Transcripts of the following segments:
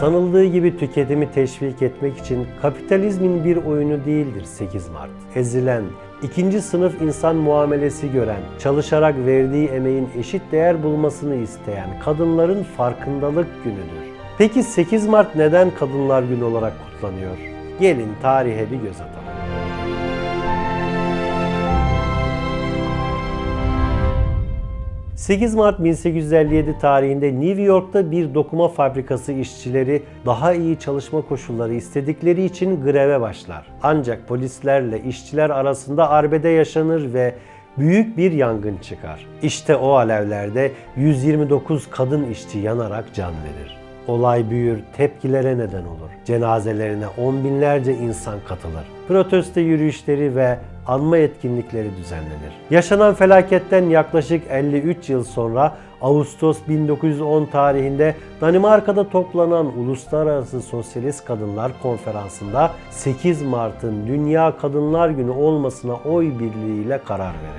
Sanıldığı gibi tüketimi teşvik etmek için kapitalizmin bir oyunu değildir 8 Mart. Ezilen, ikinci sınıf insan muamelesi gören, çalışarak verdiği emeğin eşit değer bulmasını isteyen kadınların farkındalık günüdür. Peki 8 Mart neden Kadınlar Günü olarak kutlanıyor? Gelin tarihe bir göz atalım. 8 Mart 1857 tarihinde New York'ta bir dokuma fabrikası işçileri daha iyi çalışma koşulları istedikleri için greve başlar. Ancak polislerle işçiler arasında arbede yaşanır ve büyük bir yangın çıkar. İşte o alevlerde 129 kadın işçi yanarak can verir. Olay büyür, tepkilere neden olur. Cenazelerine on binlerce insan katılır. Protesto yürüyüşleri ve anma etkinlikleri düzenlenir. Yaşanan felaketten yaklaşık 53 yıl sonra Ağustos 1910 tarihinde Danimarka'da toplanan Uluslararası Sosyalist Kadınlar Konferansı'nda 8 Mart'ın Dünya Kadınlar Günü olmasına oy birliğiyle karar verilir.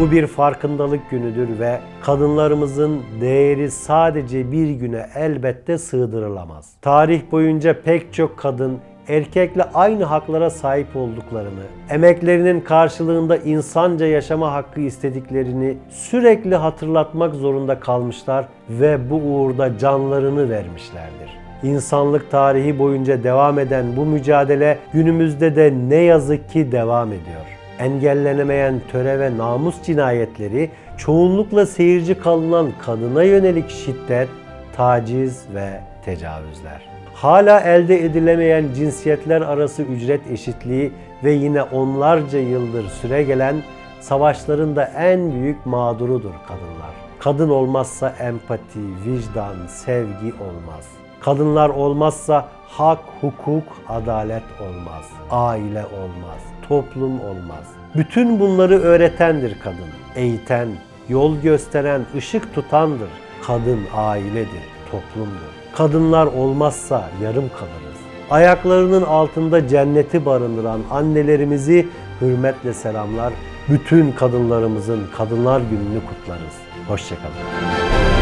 Bu bir farkındalık günüdür ve kadınlarımızın değeri sadece bir güne elbette sığdırılamaz. Tarih boyunca pek çok kadın erkekle aynı haklara sahip olduklarını, emeklerinin karşılığında insanca yaşama hakkı istediklerini sürekli hatırlatmak zorunda kalmışlar ve bu uğurda canlarını vermişlerdir. İnsanlık tarihi boyunca devam eden bu mücadele günümüzde de ne yazık ki devam ediyor engellenemeyen töre ve namus cinayetleri, çoğunlukla seyirci kalınan kadına yönelik şiddet, taciz ve tecavüzler. Hala elde edilemeyen cinsiyetler arası ücret eşitliği ve yine onlarca yıldır süre gelen savaşların da en büyük mağdurudur kadınlar. Kadın olmazsa empati, vicdan, sevgi olmaz. Kadınlar olmazsa hak, hukuk, adalet olmaz. Aile olmaz toplum olmaz. Bütün bunları öğretendir kadın. Eğiten, yol gösteren, ışık tutandır. Kadın ailedir, toplumdur. Kadınlar olmazsa yarım kalırız. Ayaklarının altında cenneti barındıran annelerimizi hürmetle selamlar. Bütün kadınlarımızın Kadınlar Günü'nü kutlarız. Hoşçakalın.